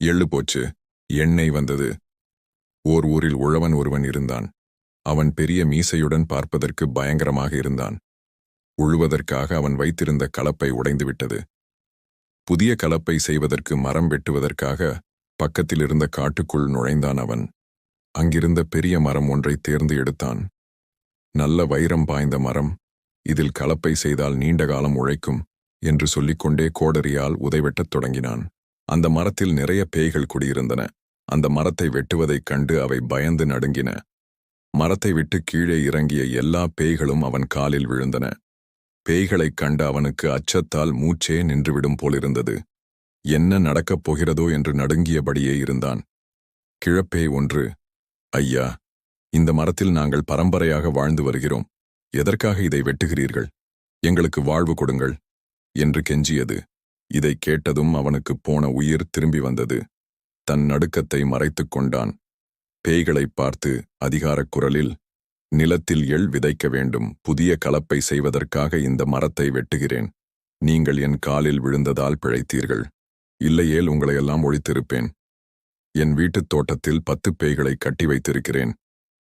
எள்ளு போச்சு. எண்ணெய் வந்தது. ஓர் ஊரில் உழவன் ஒருவன் இருந்தான். அவன் பெரிய மீசையுடன் பார்ப்பதற்கு பயங்கரமாக இருந்தான். உழுவதற்காக அவன் வைத்திருந்த கலப்பை உடைந்துவிட்டது. புதிய கலப்பை செய்வதற்கு மரம் வெட்டுவதற்காக பக்கத்தில் இருந்த காட்டுக்குள் நுழைந்தான் அவன். அங்கிருந்த பெரிய மரம் ஒன்றை தேர்ந்து எடுத்தான். நல்ல வைரம் பாய்ந்த மரம் இதில் கலப்பை செய்தால் நீண்ட காலம் உழைக்கும் என்று சொல்லிக்கொண்டே கோடரியால் உதைவெட்டத் தொடங்கினான். அந்த மரத்தில் நிறைய பேய்கள் குடியிருந்தன. அந்த மரத்தை வெட்டுவதைக் கண்டு அவை பயந்து நடுங்கின. மரத்தை விட்டு கீழே இறங்கிய எல்லா பேய்களும் அவன் காலில் விழுந்தன. பேய்களைக் கண்டு அவனுக்கு அச்சத்தால் மூச்சே நின்றுவிடும் போலிருந்தது. என்ன நடக்கப் போகிறதோ என்று நடுங்கியபடியே இருந்தான். கிழப்பேய் ஒன்று ஐயா இந்த மரத்தில் நாங்கள் பரம்பரையாக வாழ்ந்து வருகிறோம். எதற்காக இதை வெட்டுகிறீர்கள்? எங்களுக்கு வாழ்வு கொடுங்கள் என்று கெஞ்சியது. இதை கேட்டதும் அவனுக்கு போன உயிர் திரும்பி வந்தது. தன் நடுக்கத்தை மறைத்துக் கொண்டான். பேய்களைப் பார்த்து அதிகாரக் குரலில் நிலத்தில் எள் விதைக்க வேண்டும். புதிய கலப்பை செய்வதற்காக இந்த மரத்தை வெட்டுகிறேன். நீங்கள் என் காலில் விழுந்ததால் பிழைத்தீர்கள். இல்லையேல் உங்களையெல்லாம் ஒழித்திருப்பேன். என் வீட்டுத் தோட்டத்தில் பத்து பேய்களை கட்டி வைத்திருக்கிறேன்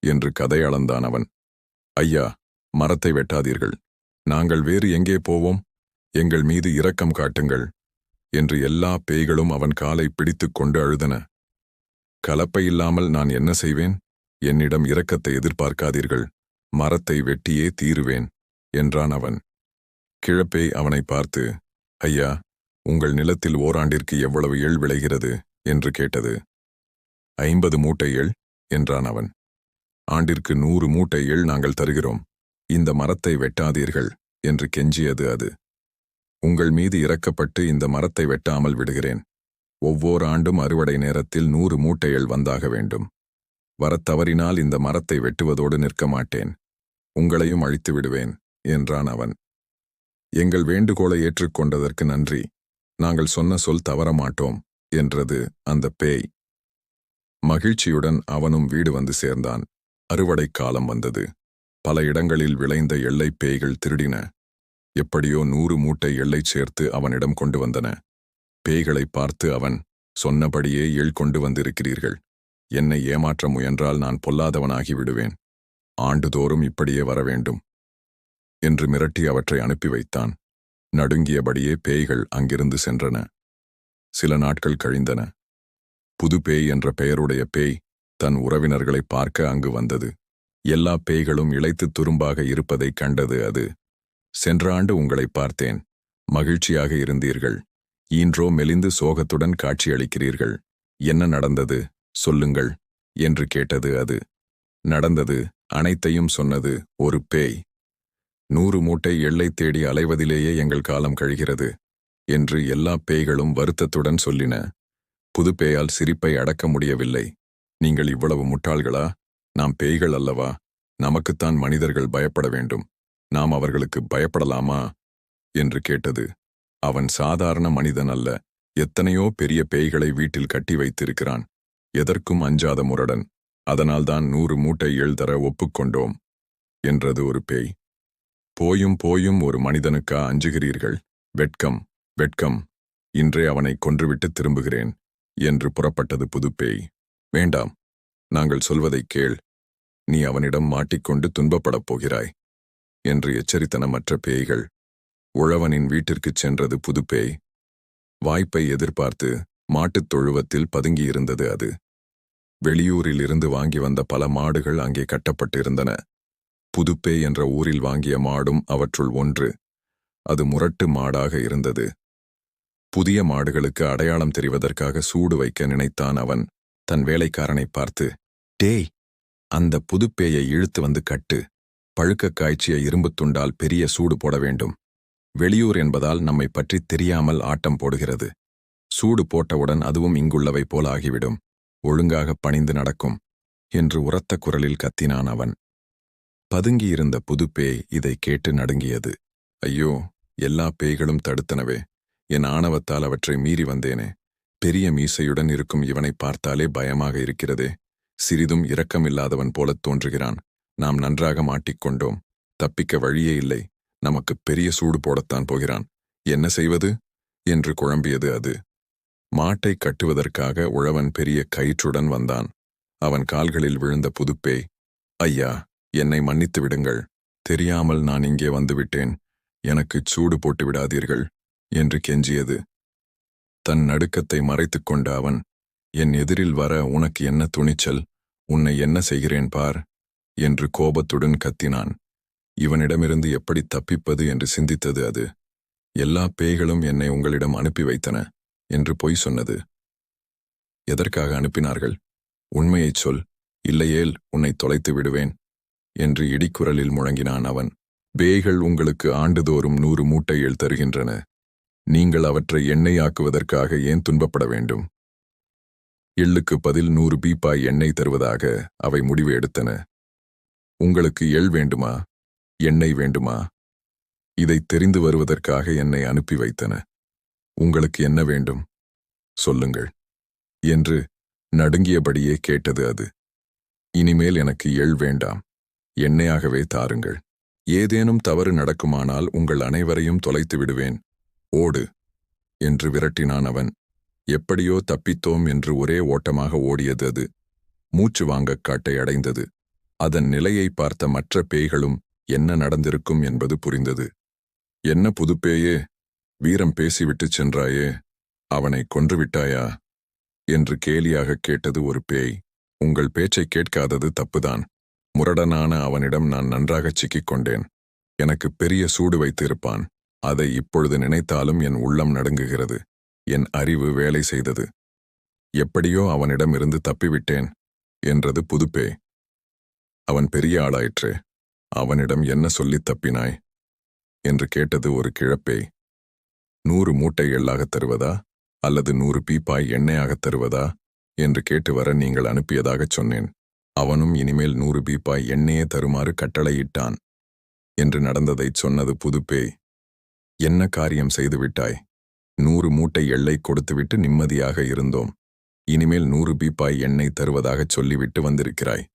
என்று கதை அளந்தான் அவன். ஐயா மரத்தை வெட்டாதீர்கள். நாங்கள் வேறு எங்கே போவோம்? எங்கள் மீது இரக்கம் காட்டுங்கள். என்று எல்லா பேய்களும் அவன் காலை பிடித்துக் கொண்டு அழுதன. கலப்பை இல்லாமல் நான் என்ன செய்வேன்? என்னிடம் இரக்கத்தை எதிர்பார்க்காதீர்கள். மரத்தை வெட்டியே தீருவேன் என்றான் அவன். கிழப்பே அவனை பார்த்து ஐயா உங்கள் நிலத்தில் ஓராண்டிற்கு எவ்வளவு எள் விளைகிறது? என்று கேட்டது. ஐம்பது மூட்டை எள் என்றான் அவன். ஆண்டிற்கு நூறு மூட்டை எள் நாங்கள் தருகிறோம். இந்த மரத்தை வெட்டாதீர்கள் என்று கெஞ்சியது அது. உங்கள் மீது இறக்கப்பட்டு இந்த மரத்தை வெட்டாமல் விடுகிறேன். ஒவ்வொரு ஆண்டும் அறுவடை நேரத்தில் நூறு மூட்டைகள் வந்தாக வேண்டும். வரத் தவறினால் இந்த மரத்தை வெட்டுவதோடு நிற்க மாட்டேன். உங்களையும் அழித்து விடுவேன் என்றான் அவன். எங்கள் வேண்டுகோளை ஏற்றுக்கொண்டதற்கு நன்றி. நாங்கள் சொன்ன சொல் தவற மாட்டோம் என்றது அந்த பேய். மகிழ்ச்சியுடன் அவனும் வீடு வந்து சேர்ந்தான். அறுவடைக் காலம் வந்தது. பல இடங்களில் விளைந்த எல்லைப் பேய்கள் திருடின. எப்படியோ நூறு மூட்டை எள்ளை சேர்த்து அவனிடம் கொண்டு வந்தன. பேய்களை பார்த்து அவன் சொன்னபடியே எள் கொண்டு வந்திருக்கிறீர்கள். என்னை ஏமாற்ற முயன்றால் நான் பொல்லாதவனாகி விடுவேன். ஆண்டுதோறும் இப்படியே வர வேண்டும் என்று மிரட்டி அவற்றை அனுப்பி வைத்தான். நடுங்கியபடியே பேய்கள் அங்கிருந்து சென்றன. சில நாட்கள் கழிந்தன. புது பேய் என்ற பெயருடைய பேய் தன் உறவினர்களை பார்க்க அங்கு வந்தது. எல்லா பேய்களும் இழைத்து துரும்பாக இருப்பதைக் கண்டது அது. சென்ற ஆண்டு உங்களை பார்த்தேன். மகிழ்ச்சியாக இருந்தீர்கள். ஈன்றோ மெலிந்து சோகத்துடன் காட்சியளிக்கிறீர்கள். என்ன நடந்தது? சொல்லுங்கள். என்று கேட்டது அது. நடந்தது. அனைத்தையும் சொன்னது ஒரு பேய். நூறு மூட்டை எள்ளை தேடி அலைவதிலேயே எங்கள் காலம் கழிகிறது. என்று எல்லா பேய்களும் வருத்தத்துடன் சொல்லின. புது பேயால் சிரிப்பை அடக்க முடியவில்லை. நீங்கள் இவ்வளவு முட்டாள்களா? நாம் பேய்கள் அல்லவா? நமக்குத்தான் மனிதர்கள் பயப்பட வேண்டும். நாம் அவர்களுக்கு பயப்படலாமா? என்று கேட்டது. அவன் சாதாரண மனிதன் அல்ல. எத்தனையோ பெரிய பேய்களை வீட்டில் கட்டி வைத்திருக்கிறான். எதற்கும் அஞ்சாத முரடன். அதனால்தான் நூறு மூட்டை எழுதர ஒப்புக்கொண்டோம் என்றது ஒரு பேய். போயும் போயும் ஒரு மனிதனுக்கா அஞ்சுகிறீர்கள்? வெட்கம் வெட்கம். இன்றே அவனை கொன்றுவிட்டு திரும்புகிறேன் என்று புறப்பட்டது புதுப்பேய் வேண்டாம் நாங்கள் சொல்வதைக் கேள். நீ அவனிடம் மாட்டிக்கொண்டு துன்பப்படப் போகிறாய். என்று எச்சரித்தன மற்ற பேய்கள் உழவனின் வீட்டிற்குச் சென்றது புதுப்பேய் வாய்ப்பை எதிர்பார்த்து மாட்டுத் தொழுவத்தில் பதுங்கியிருந்தது அது. வெளியூரில் இருந்து வாங்கி வந்த பல மாடுகள் அங்கே கட்டப்பட்டிருந்தன. புதுப்பே என்ற ஊரில் வாங்கிய மாடும் அவற்றுள் ஒன்று. அது முரட்டு மாடாக இருந்தது. புதிய மாடுகளுக்கு அடையாளம் தெரிவதற்காக சூடு வைக்க நினைத்தான் அவன். தன் வேலைக்காரனை பார்த்து டேய் அந்த புதுப்பேயை இழுத்து வந்து கட்டு. பழுக்க காய்ச்சிய இரும்புத் துண்டால் பெரிய சூடு போட வேண்டும். வெளியூர் என்பதால் நம்மை பற்றி தெரியாமல் ஆட்டம் போடுகிறது. சூடு போட்டவுடன் அதுவும் இங்குள்ளவை போல ஆகிவிடும். ஒழுங்காக பணிந்து நடக்கும் என்று உரத்த குரலில் கத்தினான் அவன். பதுங்கியிருந்த புதுப்பேய் இதை கேட்டு நடுங்கியது. ஐயோ எல்லா பேய்களும் தடுத்தனவே என் ஆணவத்தால் அவற்றை மீறி வந்தேனே. பெரிய மீசையுடன் இருக்கும் இவனை பார்த்தாலே பயமாக இருக்கிறதே. சிறிதும் இரக்கமில்லாதவன் போலத் தோன்றுகிறான். நாம் நன்றாக மாட்டிக்கொண்டோம். தப்பிக்க வழியே இல்லை. நமக்கு பெரிய சூடு போடத்தான் போகிறான். என்ன செய்வது? என்று குழம்பியது அது. மாட்டை கட்டுவதற்காக உழவன் பெரிய கயிற்றுடன் வந்தான். அவன் கால்களில் விழுந்த புதுப்பே ஐயா என்னை மன்னித்து விடுங்கள். தெரியாமல் நான் இங்கே வந்துவிட்டேன். எனக்குச் சூடு போட்டு விடாதீர்கள் என்று கெஞ்சியது. தன் நடுக்கத்தை மறைத்துக் கொண்ட அவன் என் எதிரில் வர உனக்கு என்ன துணிச்சல்? உன்னை என்ன செய்கிறேன் பார். என்று கோபத்துடன் கத்தினான். இவனிடமிருந்து எப்படி தப்பிப்பது என்று சிந்தித்தது அது. எல்லா பேய்களும் என்னை உங்களிடம் அனுப்பி வைத்தன என்று பொய் சொன்னது. எதற்காக அனுப்பினார்கள்? உண்மையைச் சொல் இல்லையேல் உன்னை தொலைத்து விடுவேன் என்று இடிக்குரலில் முழங்கினான் அவன். பேய்கள் உங்களுக்கு ஆண்டுதோறும் நூறு மூட்டைகள் தருகின்றன. நீங்கள் அவற்றை எண்ணெயாக்குவதற்காக ஏன் துன்பப்பட வேண்டும்? எள்ளுக்கு பதில் நூறு பீப்பாய் எண்ணெய் தருவதாக அவை முடிவு எடுத்தன. உங்களுக்கு எள் வேண்டுமா? எண்ணெய் வேண்டுமா? இதை தெரிந்து வருவதற்காக என்னை அனுப்பி வைத்தன. உங்களுக்கு என்ன வேண்டும்? சொல்லுங்கள். என்று நடுங்கியபடியே கேட்டது அது. இனிமேல் எனக்கு எள் வேண்டாம். எண்ணெயாகவே தாருங்கள். ஏதேனும் தவறு நடக்குமானால் உங்கள் அனைவரையும் தொலைத்து விடுவேன். ஓடு! என்று விரட்டினான் அவன். எப்படியோ தப்பித்தோம் என்று ஒரே ஓட்டமாக ஓடியது அது. மூச்சு வாங்கக் காட்டை அடைந்தது. அதன் நிலையை பார்த்த மற்ற பேய்களும் என்ன நடந்திருக்கும் என்பது புரிந்தது. என்ன புதுப்பேயே வீரம் பேசிவிட்டுச் சென்றாயே அவனை கொன்றுவிட்டாயா? என்று கேலியாகக் கேட்டது ஒரு பேய். உங்கள் பேச்சைக் கேட்காதது தப்புதான். முரடனான அவனிடம் நான் நன்றாகச் சிக்கிக் கொண்டேன். எனக்கு பெரிய சூடு வைத்திருப்பான். அதை இப்பொழுது நினைத்தாலும் என் உள்ளம் நடுங்குகிறது. என் அறிவு வேலை செய்தது. எப்படியோ அவனிடமிருந்து தப்பிவிட்டேன் என்றது புதுப்பே அவன் பெரிய ஆளாயிற்று. அவனிடம் என்ன சொல்லித் தப்பினாய்? என்று கேட்டது ஒரு கிழப்பே. நூறு மூட்டை எள்ளாகத் தருவதா? அல்லது நூறு பீப்பாய் எண்ணெயாகத் தருவதா? என்று கேட்டு வர நீங்கள் அனுப்பியதாகச் சொன்னேன். அவனும் இனிமேல் நூறு பீப்பாய் எண்ணெயே தருமாறு கட்டளையிட்டான். என்று நடந்ததைச் சொன்னது புதுப்பேய் என்ன காரியம் செய்துவிட்டாய் நூறு மூட்டை எள்ளை கொடுத்துவிட்டு நிம்மதியாக இருந்தோம். இனிமேல் நூறு பீப்பாய் எண்ணெய் தருவதாகச் சொல்லிவிட்டு வந்திருக்கிறாய்.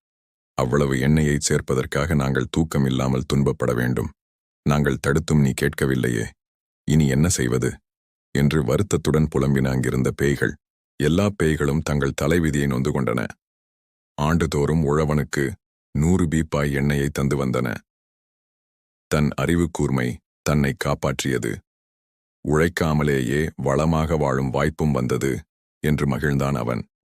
அவ்வளவு எண்ணெயை சேர்ப்பதற்காக நாங்கள் தூக்கம் இல்லாமல் துன்பப்பட வேண்டும். நாங்கள் தடுத்தும் நீ கேட்கவில்லையே. இனி என்ன செய்வது? என்று வருத்தத்துடன் புலம்பின அங்கிருந்த பேய்கள். எல்லா பேய்களும் தங்கள் தலைவிதியை நொந்து கொண்டன. ஆண்டுதோறும் உழவனுக்கு நூறு பீப்பாய் எண்ணெயை தந்து வந்தன. தன் அறிவு கூர்மை தன்னை காப்பாற்றியது. உழைக்காமலேயே வளமாக வாழும் வாய்ப்பும் வந்தது என்று மகிழ்ந்தான் அவன்.